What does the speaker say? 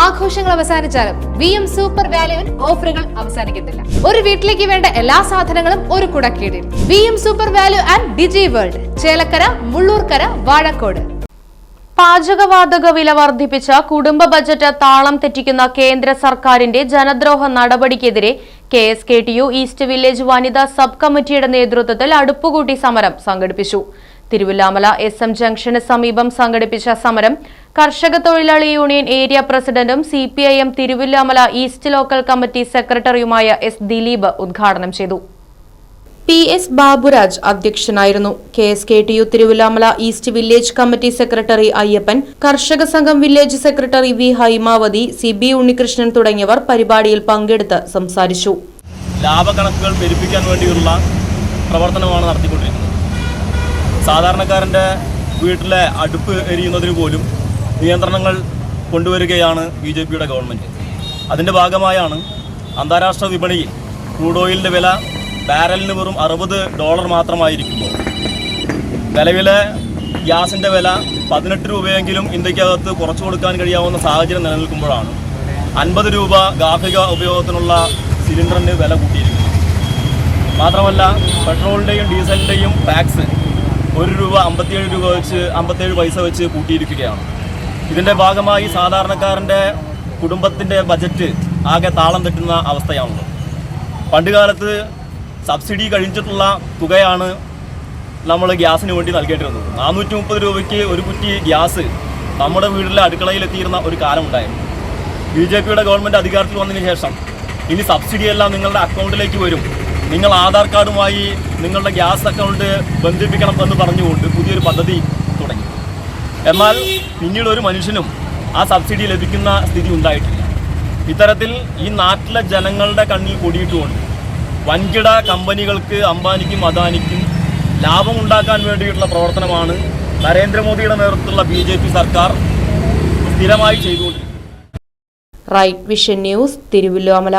ആഘോഷങ്ങൾ അവസാനിച്ചാലും V M super വാല്യുവിൽ ഓഫറുകൾ അവസാനിക്കുന്നില്ല ഒരു വീട്ടിലേക്ക് വേണ്ട എല്ലാ സാധനങ്ങളും ഒരു കുടക്കീടിൽ. V M super value and digi world Chelakkara Mullurkara Vazhakkode. പാചകവാതക വില വർദ്ധിപ്പിച്ച കുടുംബ ബജറ്റ് താളം തെറ്റിക്കുന്ന കേന്ദ്ര സർക്കാരിന്റെ ജനദ്രോഹ നടപടിക്കെതിരെ K S K T U east village വനിതാ സബ് കമ്മിറ്റിയുടെ നേതൃത്വത്തിൽ അടുപ്പുകൂട്ടി സമരം സംഘടിപ്പിച്ചു. തിരുവില്ലാമല എസ് എം ജംഗ്ഷന് സമീപം സംഘടിപ്പിച്ച സമരം കർഷക തൊഴിലാളി യൂണിയൻ ഏരിയ പ്രസിഡന്റും C P I M Thiruvilwamala east local committee സെക്രട്ടറിയുമായ എസ് ദിലീപ് ഉദ്ഘാടനം ചെയ്തു. പി എസ് ബാബുരാജ് അധ്യക്ഷനായിരുന്നു. K S K T U Thiruvilwamala east village committee secretary Ayyappan കർഷക സംഘം village secretary V Haimavathi C B Unnikrishnan തുടങ്ങിയവർ പരിപാടിയിൽ പങ്കെടുത്ത് സംസാരിച്ചു. ലാഭകണക്കുകൾ പെരുപ്പിക്കാൻ വേണ്ടിയുള്ള പ്രവർത്തനമാണ് നടത്തിക്കൊണ്ടിരിക്കുന്നത്. സാധാരണക്കാരന്റെ വീട്ടിലെ അടുപ്പ് എരിയുന്നതിന് പോലും നിയന്ത്രണങ്ങൾ കൊണ്ടുവരികയാണ് ബി ജെ പിയുടെ ഗവൺമെന്റ്. അതിന്റെ ഭാഗമായാണ് അന്താരാഷ്ട്ര വിപണിയിൽ ക്രൂഡ് ഓയിലിന്റെ വില ബാരലിന് വെറും അറുപത് ഡോളർ മാത്രമായിരിക്കുമ്പോൾ. നിലവിലെ ഗ്യാസിന്റെ വില പതിനെട്ട് രൂപയെങ്കിലും ഇന്ത്യക്കകത്ത് കുറച്ചു കൊടുക്കാൻ കഴിയാവുന്ന സാഹചര്യം നിലനിൽക്കുമ്പോഴാണ് അൻപത് രൂപ ഗാർഹിക ഉപയോഗത്തിനുള്ള സിലിണ്ടറിന് വില കൂട്ടിയിരിക്കുന്നത്. മാത്രമല്ല പെട്രോളിന്റെയും ഡീസലിന്റെയും ടാക്സ് ഒരു രൂപ അമ്പത്തിയേഴ് രൂപ വെച്ച് അമ്പത്തേഴ് പൈസ വെച്ച് കൂട്ടിയിരിക്കുകയാണ്. ഇതിന്റെ ഭാഗമായി സാധാരണക്കാരന്റെ കുടുംബത്തിന്റെ ബജറ്റ് ആകെ താളം തെറ്റുന്ന അവസ്ഥയാണുള്ളത്. പണ്ടുകാലത്ത് സബ്സിഡി കഴിഞ്ഞിട്ടുള്ള തുകയാണ് നമ്മൾ ഗ്യാസിന് വേണ്ടി നൽകേണ്ടിരുന്നത്. നാനൂറ്റി മുപ്പത് രൂപയ്ക്ക് ഒരു കുറ്റി ഗ്യാസ് നമ്മുടെ വീട്ടിലെ അടുക്കളയിൽ എത്തിയിരുന്ന ഒരു കാലമുണ്ടായിരുന്നു. ബി ജെ പിയുടെ ഗവൺമെന്റ് അധികാരത്തിൽ വന്നതിന് ശേഷം ഇനി സബ്സിഡിയെല്ലാം നിങ്ങളുടെ അക്കൗണ്ടിലേക്ക് വരും. നിങ്ങൾ ആധാർ കാർഡുമായി നിങ്ങളുടെ ഗ്യാസ് അക്കൗണ്ട് ബന്ധിപ്പിക്കണം എന്ന് പറഞ്ഞുകൊണ്ട് പുതിയൊരു പദ്ധതി തുടങ്ങി. എന്നാൽ പിന്നീട് ഒരു മനുഷ്യനും ആ സബ്സിഡി ലഭിക്കുന്ന സ്ഥിതി ഉണ്ടായിട്ടില്ല. ഇത്തരത്തിൽ ഈ നാട്ടിലെ ജനങ്ങളുടെ കണ്ണിൽ കൂടിയിട്ടുമുണ്ട് വൻകിട കമ്പനികൾക്ക് അംബാനിക്കും അദാനിക്കും ലാഭം ഉണ്ടാക്കാൻ വേണ്ടിയിട്ടുള്ള പ്രവർത്തനമാണ് നരേന്ദ്രമോദിയുടെ നേതൃത്വത്തിലുള്ള ബി ജെ പി സർക്കാർ സ്ഥിരമായി ചെയ്തുകൊണ്ടിരിക്കുന്നത്. Right vision news Thiruvilwamala.